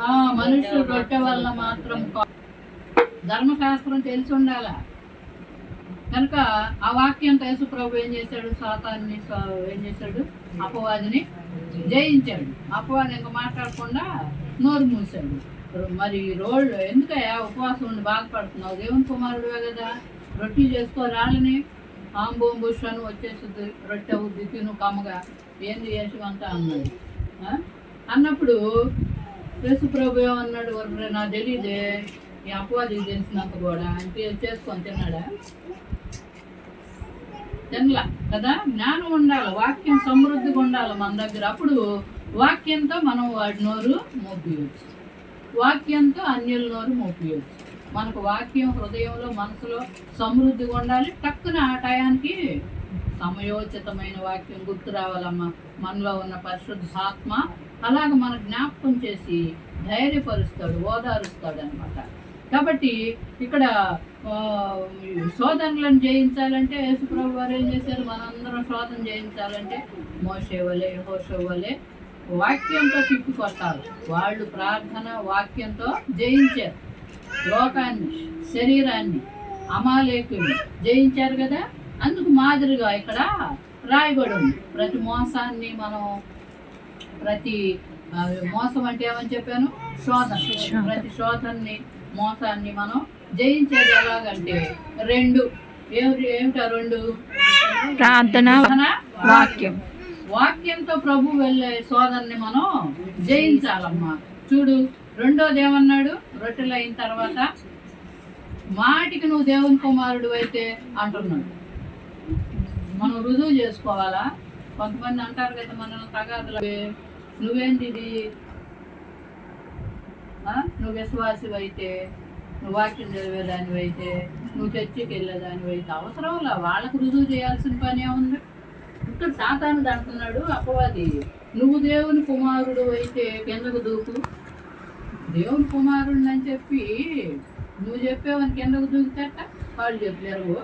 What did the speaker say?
ఆ, మనుషులు రొట్టె వల్ల మాత్రం ధర్మశాస్త్రం తెలిసి ఉండాల? కనుక ఆ వాక్యం యేసు ప్రభు ఏం చేశాడు? సాతాన్ని ఏం చేశాడు? అపవాదిని జయించాడు. అపవాది ఇంకా మాట్లాడకుండా నోరు మూసాడు మరి రోళ్ళు ఎందుకయ్యా ఉపవాసం ఉండి బాధపడుతున్నావు? దేవుని కుమారుడువే కదా. రొట్టి చేసుకో రాళ్ళని. ఆంబోంబుష్ అని వచ్చేసి రొట్టె ఉద్ది తిను కమ్మగా. ఏంది యేసువంతా అన్నాడు. అన్నప్పుడు యేసు ప్రభు ఏమన్నాడు నా నాకు తెలియదే ఈ అపవాదికి తెలిసినాక కూడా అంటే చేసుకొని తిన్నాడా? తినలా కదా? జ్ఞానం ఉండాలి వాక్యం సమృద్ధిగా ఉండాలి మన దగ్గర. అప్పుడు వాక్యంతో మనం వాడి నోరు మోపియచ్చు. వాక్యంతో అన్యుల నోరు మోపియచ్చు. మనకు వాక్యం హృదయంలో మనసులో సమృద్ధిగా ఉండాలి. టక్కున ఆ టయానికి సమయోచితమైన వాక్యం గుర్తు రావాలమ్మా. మనలో ఉన్న పరిశుద్ధ ఆత్మ అలాగ మన జ్ఞాపకం చేసి ధైర్యపరుస్తాడు ఓదారుస్తాడు అనమాట కాబట్టి ఇక్కడ శోధనలను జయించాలంటే యేసుప్రభు వారు ఏం చేశారు? మనందరం శోధన జయించాలంటే మోసేవలే వలె హోషో వాక్యంతో తిప్పి వాళ్ళు ప్రార్థన వాక్యంతో జయించారు. లోకాన్ని శరీరాన్ని అమాలేకుని జయించారు కదా? అందుకు మాదిరిగా ఇక్కడ రాయబడి ఉంది. ప్రతి మోసాన్ని మనం ప్రతి మోసం అంటే ఏమని చెప్పాను? శోధన. ప్రతి శోధనని మోసాన్ని మనం జయించేది ఎలాగంటే రెండు. ఏమిటి రెండు? ప్రార్థన వాక్యం. వాక్యంతో ప్రభు వెళ్ళే సోదరుని మనం జయించాలమ్మా. చూడు రెండోది ఏమన్నాడు? రొట్టెలు అయిన తర్వాత మాటికి నువ్వు దేవుని కుమారుడు అయితే అంటున్నాడు. మనం రుజువు చేసుకోవాలా? కొంతమంది అంటారు కదా మన తగాదులు నువ్వేంటిది? నువ్వు విశ్వాసి అయితే నువ్వు వాక్యం చదివేదానివైతే నువ్వు చర్చికి వెళ్ళేదానివైతే అవసరం అవసరంలా వాళ్ళకు రుజువు చేయాల్సిన పని ఏముంది ఇక్కడ సాతాను అంటున్నాడు అపవాది. నువ్వు దేవుని కుమారుడు అయితే కిందకు దూకు. దేవుని కుమారుడు అని చెప్పి నువ్వు చెప్పేవని కిందకు దూకుతట వాళ్ళు చెప్పలేరు.